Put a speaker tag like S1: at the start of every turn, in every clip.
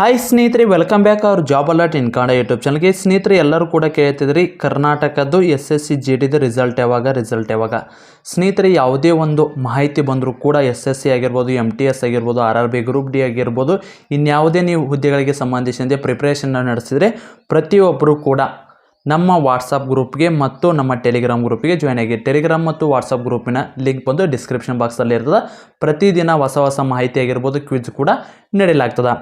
S1: Hi ಸ್ನೇಹಿತರೆ welcome back ಅವ್ರ job alert in Kannada YouTube ಚಾನಲ್ಗೆ ಸ್ನೇಹಿತರೆ, ಎಲ್ಲರೂ ಕೂಡ ಕೇಳ್ತಿದ್ರಿ ಕರ್ನಾಟಕದ್ದು ಎಸ್ ಎಸ್ ಸಿ ಜಿ ಡಿದು ರಿಸಲ್ಟ್ ಯಾವಾಗ ರಿಸಲ್ಟ್ ಯಾವಾಗ? ಸ್ನೇಹಿತರೆ, ಯಾವುದೇ ಒಂದು ಮಾಹಿತಿ ಬಂದರೂ ಕೂಡ ಎಸ್ ಎಸ್ ಸಿ ಆಗಿರ್ಬೋದು ಎಂ ಟಿ ಎಸ್ ಆಗಿರ್ಬೋದು R R B group D ಆಗಿರ್ಬೋದು, ಇನ್ಯಾವುದೇ ನೀವು ಹುದ್ದೆಗಳಿಗೆ ಸಂಬಂಧಿಸಿದಂತೆ ಪ್ರಿಪ್ರೇಷನ್ನ ನಡೆಸಿದರೆ ಪ್ರತಿಯೊಬ್ಬರೂ ಕೂಡ ನಮ್ಮ ವಾಟ್ಸಪ್ ಗ್ರೂಪ್ಗೆ ಮತ್ತು ನಮ್ಮ ಟೆಲಿಗ್ರಾಮ್ ಗ್ರೂಪ್ಗೆ ಜಾಯ್ನ್ ಆಗಿ. ಟೆಲಿಗ್ರಾಮ್ ಮತ್ತು ವಾಟ್ಸಪ್ ಗ್ರೂಪಿನ ಲಿಂಕ್ ಬಂದು ಡಿಸ್ಕ್ರಿಪ್ಷನ್ ಬಾಕ್ಸಲ್ಲಿ ಇರ್ತದೆ. ಪ್ರತಿದಿನ ಹೊಸ ಹೊಸ ಮಾಹಿತಿ ಆಗಿರ್ಬೋದು ಕ್ವಿಜ್ ಕೂಡ ನೀಡಲಾಗ್ತದೆ.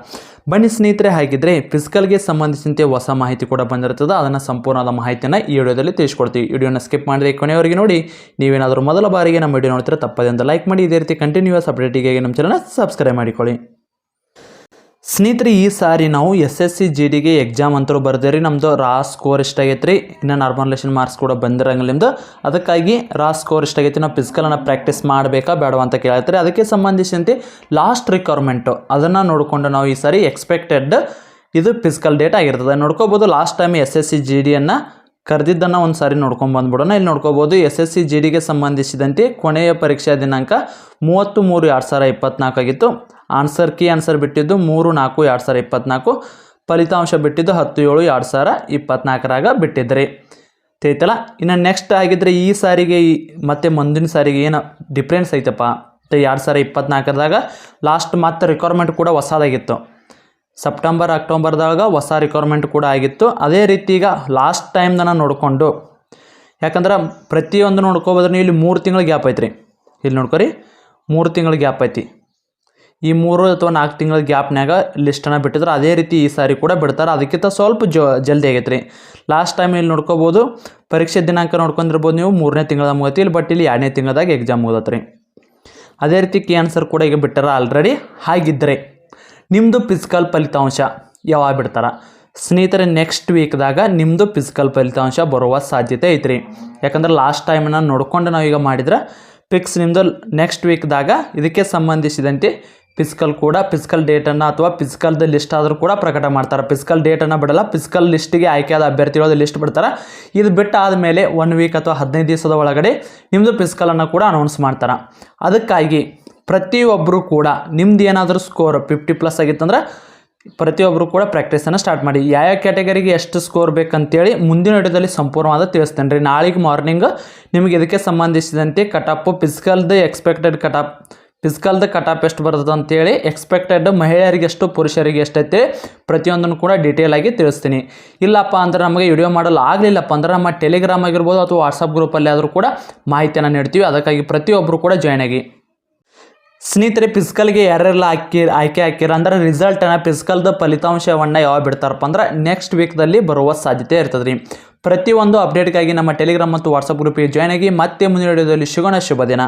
S1: ಬನ್ನಿ ಸ್ನೇಹಿತರೆ, ಹಾಗಿದ್ರೆ ಫಿಸಿಕಲ್ಗೆ ಸಂಬಂಧಿಸಿದಂತೆ ಹೊಸ ಮಾಹಿತಿ ಕೂಡ ಬಂದಿರ್ತದೆ. ಅದನ್ನು ಸಂಪೂರ್ಣವಾದ ಮಾಹಿತಿಯನ್ನು ಈ ವಿಡಿಯೋದಲ್ಲಿ ತಿಳಿಸ್ಕೊಡ್ತೀವಿ. ವಿಡಿಯೋನ ಸ್ಕಿಪ್ ಮಾಡಿದ್ರೆ ಕೊನೆಯವರಿಗೆ ನೋಡಿ. ನೀವೇನಾದರೂ ಮೊದಲ ಬಾರಿಗೆ ನಮ್ಮ ವಿಡಿಯೋ ನೋಡ್ತೀರಾ, ತಪ್ಪದೆ ಅಂತ ಲೈಕ್ ಮಾಡಿ. ಇದೇ ರೀತಿ ಕಂಟಿನ್ಯೂಸ್ ಅಪ್ಡೇಟಿಗೆ ನಮ್ಮ ಚಾನಲ್ನ ಸಬ್ಸ್ಕ್ರೈಬ್ ಮಾಡಿಕೊಳ್ಳಿ. ಸ್ನೇಹಿತರೆ, ಈ ಸಾರಿ ನಾವು ಎಸ್ ಎಸ್ ಸಿ ಜಿ ಡಿಗೆ ಎಕ್ಸಾಮ್ ಅಂತರೂ ಬರ್ದೇರಿ ನಮ್ಮದು ರಾ. ಸ್ಕೋರ್ ಎಷ್ಟಾಗೈತೆ ರೀ ಇನ್ನು ನಾರ್ಮಲೇಷನ್ ಮಾರ್ಕ್ಸ್ ಕೂಡ ಬಂದಿರಂಗಿಲ್ಲ ನಿಮ್ಮದು ಅದಕ್ಕಾಗಿ ರಾ ಸ್ಕೋರ್ ಎಷ್ಟಾಗೈತಿ ನಾವು ಫಿಸಿಕಲನ್ನು ಪ್ರಾಕ್ಟೀಸ್ ಮಾಡಬೇಕಾ, ಬೇಡವಾ ಅಂತ ಕೇಳ್ತಾರೆ ಅದಕ್ಕೆ ಸಂಬಂಧಿಸಿದಂತೆ ಲಾಸ್ಟ್ ರಿಕ್ವೈರ್ಮೆಂಟು ಅದನ್ನು ನೋಡಿಕೊಂಡು ನಾವು ಈ ಸಾರಿ ಎಕ್ಸ್ಪೆಕ್ಟೆಡ್ ಇದು ಫಿಸಿಕಲ್ ಡೇಟ್ ಆಗಿರ್ತದೆ. ನೋಡ್ಕೋಬೋದು last time S S C G ಡಿಯನ್ನು ಕರೆದಿದ್ದನ್ನು ಒಂದು ಸಾರಿ ನೋಡ್ಕೊಂಡು ಬಂದ್ಬಿಡೋಣ. ಇಲ್ಲಿ ನೋಡ್ಕೋಬೋದು, ಎಸ್ ಎಸ್ ಸಿ ಜಿ ಡಿಗೆ ಸಂಬಂಧಿಸಿದಂತೆ ಕೊನೆಯ ಪರೀಕ್ಷಾ ದಿನಾಂಕ ಮೂವತ್ತು ಮೂರು ಎರಡು ಸಾವಿರ ಇಪ್ಪತ್ನಾಲ್ಕು ಆಗಿತ್ತು. ಆನ್ಸರ್ ಕಿ ಆನ್ಸರ್ ಬಿಟ್ಟಿದ್ದು ಮೂರು ನಾಲ್ಕು, ಎರಡು ಸಾವಿರ ಇಪ್ಪತ್ನಾಲ್ಕು. ಫಲಿತಾಂಶ ಬಿಟ್ಟಿದ್ದು ಹತ್ತು, ಏಳು, ಎರಡು ಸಾವಿರ ಇಪ್ಪತ್ನಾಲ್ಕರಾಗ ಬಿಟ್ಟಿದ್ರಿ. ತೈತಲ್ಲ ಇನ್ನು ನೆಕ್ಸ್ಟ್ ಆಗಿದ್ರೆ ಈ ಸಾರಿಗೆ ಮತ್ತು ಮುಂದಿನ ಸಾರಿಗೆ ಏನು ಡಿಫ್ರೆನ್ಸ್ ಐತಪ್ಪ? ಎರಡು ಸಾವಿರ ಇಪ್ಪತ್ನಾಲ್ಕರದಾಗ ಲಾಸ್ಟ್ ಮತ್ತೆ ರಿಕ್ವೈರ್ಮೆಂಟ್ ಕೂಡ ಹೊಸದಾಗಿತ್ತು. ಸೆಪ್ಟೆಂಬರ್ ಅಕ್ಟೋಬರ್ದಾಗ ಹೊಸ ರಿಕ್ವೈರ್ಮೆಂಟ್ ಕೂಡ ಆಗಿತ್ತು. ಅದೇ ರೀತಿ ಈಗ ಲಾಸ್ಟ್ ಟೈಮ್ದನ ನೋಡಿಕೊಂಡು. ಯಾಕಂದ್ರೆ ಪ್ರತಿಯೊಂದು ನೋಡ್ಕೋಬೋದ್ರೆ ಇಲ್ಲಿ ಮೂರು ತಿಂಗಳು ಗ್ಯಾಪ್ ಐತ್ರಿ. ಇಲ್ಲಿ ನೋಡ್ಕೊರಿ, ಮೂರು ತಿಂಗಳು ಗ್ಯಾಪ್ ಐತಿ. ಈ ಮೂರು ಅಥವಾ ನಾಲ್ಕು ತಿಂಗಳ ಗ್ಯಾಪ್ನಾಗ ಲಿಸ್ಟನ್ನು ಬಿಟ್ಟಿದ್ರು ಅದೇ ರೀತಿ ಈ ಸಾರಿ ಕೂಡ ಬಿಡ್ತಾರೆ. ಅದಕ್ಕಿಂತ ಸ್ವಲ್ಪ ಜೊ, ಜಲ್ದಿ ಆಗೈತೆ ರೀ. ಲಾಸ್ಟ್ ಟೈಮ್ ಇಲ್ಲಿ ನೋಡ್ಕೋಬೋದು, ಪರೀಕ್ಷೆ ದಿನಾಂಕ ನೋಡ್ಕೊಂಡಿರ್ಬೋದು ನೀವು, ಮೂರನೇ ತಿಂಗಳ ಮುಗತಿ ಇಲ್ಲಿ ಬಟ್ ಇಲ್ಲಿ ಎರಡನೇ ತಿಂಗಳದಾಗ ಎಕ್ಸಾಮ್ ಮುಗದತ್ತೆ ಅದೇ ರೀತಿ ಕೆ ಆನ್ಸರ್ ಕೂಡ ಈಗ ಬಿಟ್ಟಾರ ಆಲ್ರೆಡಿ ಹಾಗಿದ್ದರೆ ನಿಮ್ಮದು ಫಿಸಿಕಲ್ ಫಲಿತಾಂಶ ಯಾವಾಗ ಬಿಡ್ತಾರ? ಸ್ನೇಹಿತರೆ ನೆಕ್ಸ್ಟ್ ವೀಕ್ದಾಗ ನಿಮ್ಮದು ಫಿಸಿಕಲ್ ಫಲಿತಾಂಶ ಬರುವ ಸಾಧ್ಯತೆ ಐತ್ರಿ. ಯಾಕಂದ್ರೆ ಲಾಸ್ಟ್ ಟೈಮನ್ನ ನೋಡ್ಕೊಂಡು ನಾವೀಗ ಮಾಡಿದ್ರೆ ಫಿಕ್ಸ್ ನಿಮ್ಮದು ನೆಕ್ಸ್ಟ್ ವೀಕ್ದಾಗ ಇದಕ್ಕೆ ಸಂಬಂಧಿಸಿದಂತೆ ಫಿಸಿಕಲ್ ಕೂಡ ಫಿಸಿಕಲ್ ಡೇಟನ್ನು ಅಥವಾ ಫಿಸಿಕಲ್ದ ಲಿಸ್ಟ್ ಆದರೂ ಕೂಡ ಪ್ರಕಟ ಮಾಡ್ತಾರೆ. ಫಿಸಿಕಲ್ ಡೇಟನ್ನು ಬಿಡಲ್ಲ ಫಿಸಿಕಲ್ ಲಿಸ್ಟಿಗೆ ಆಯ್ಕೆಯಾದ ಅಭ್ಯರ್ಥಿಗಳದ್ದು ಲಿಸ್ಟ್ ಬಿಡ್ತಾರೆ. ಇದು ಬಿಟ್ಟು ಆದಮೇಲೆ ಒನ್ ವೀಕ್ ಅಥವಾ ಹದಿನೈದು ದಿವಸದ ಒಳಗಡೆ ನಿಮ್ಮದು ಫಿಸಿಕಲನ್ನು ಕೂಡ ಅನೌನ್ಸ್ ಮಾಡ್ತಾರೆ. ಅದಕ್ಕಾಗಿ ಪ್ರತಿಯೊಬ್ಬರು ಕೂಡ ನಿಮ್ದು ಏನಾದರೂ ಸ್ಕೋರ್ ಫಿಫ್ಟಿ ಪ್ಲಸ್ ಆಗಿತ್ತಂದ್ರೆ ಪ್ರತಿಯೊಬ್ಬರು ಕೂಡ ಪ್ರಾಕ್ಟೀಸನ್ನು ಸ್ಟಾರ್ಟ್ ಮಾಡಿ. ಯಾವ ಕ್ಯಾಟಗರಿಗೆ ಎಷ್ಟು ಸ್ಕೋರ್ ಬೇಕಂತೇಳಿ ಮುಂದಿನ ವಿಡಿಯೋದಲ್ಲಿ ಸಂಪೂರ್ಣವಾದ ತಿಳಿಸ್ತೇನೆ ರೀ. ನಾಳೆಗೆ ಮಾರ್ನಿಂಗ್ ನಿಮಗೆ ಇದಕ್ಕೆ ಸಂಬಂಧಿಸಿದಂತೆ ಕಟಾಪು ಫಿಸಿಕಲ್ದು ಎಕ್ಸ್ಪೆಕ್ಟೆಡ್ ಕಟಾಪ್ ಫಿಸಿಕಲ್ದು ಆಫ್ ಎಷ್ಟು ಬರ್ತದೆ ಅಂತೇಳಿ ಎಕ್ಸ್ಪೆಕ್ಟೆಡ್ ಮಹಿಳೆಯರಿಗೆ ಎಷ್ಟು, ಪುರುಷರಿಗೆ ಎಷ್ಟೈತೆ ಪ್ರತಿಯೊಂದನ್ನು ಕೂಡ ಡೀಟೇಲ್ ಆಗಿ ತಿಳಿಸ್ತೀನಿ. ಇಲ್ಲಪ್ಪ ಅಂದ್ರೆ ನಮಗೆ ವಿಡಿಯೋ ಮಾಡಲು ಆಗಲಿಲ್ಲಪ್ಪ ಅಂದ್ರೆ ನಮ್ಮ ಟೆಲಿಗ್ರಾಮ್ ಆಗಿರ್ಬೋದು ಅಥವಾ ವಾಟ್ಸಪ್ ಗ್ರೂಪಲ್ಲಿ ಆದರೂ ಕೂಡ ಮಾಹಿತಿಯನ್ನು ನೀಡ್ತೀವಿ. ಅದಕ್ಕಾಗಿ ಪ್ರತಿಯೊಬ್ಬರು ಕೂಡ ಜಾಯ್ನ್ ಆಗಿ. ಸ್ನೇಹಿತರೆ ಫಿಸಿಕಲ್ಗೆ ಯಾರೆಲ್ಲ ಹಾಕಿ, ಆಯ್ಕೆ ಹಾಕಿರ ಅಂದ್ರೆ ರಿಸಲ್ಟನ್ನು ಫಿಸಿಕಲ್ದ ಫಲಿತಾಂಶವನ್ನು ಯಾವಾಗ ಬಿಡ್ತಾರಪ್ಪ ಅಂದ್ರೆ ನೆಕ್ಸ್ಟ್ ವೀಕ್ದಲ್ಲಿ ಬರುವ ಸಾಧ್ಯತೆ ಇರ್ತದೆ ರೀ ಪ್ರತಿಯೊಂದು ಅಪ್ಡೇಟ್ಗಾಗಿ ನಮ್ಮ ಟೆಲಿಗ್ರಾಮ್ ಮತ್ತು ವಾಟ್ಸಪ್ ಗ್ರೂಪಿಗೆ ಜಾಯ್ನ್ ಆಗಿ ಮತ್ತೆ ಮುಂದಿನ ವಿಡಿಯೋದಲ್ಲಿ ಸಿಗೋಣ. ಶುಭ ದಿನ.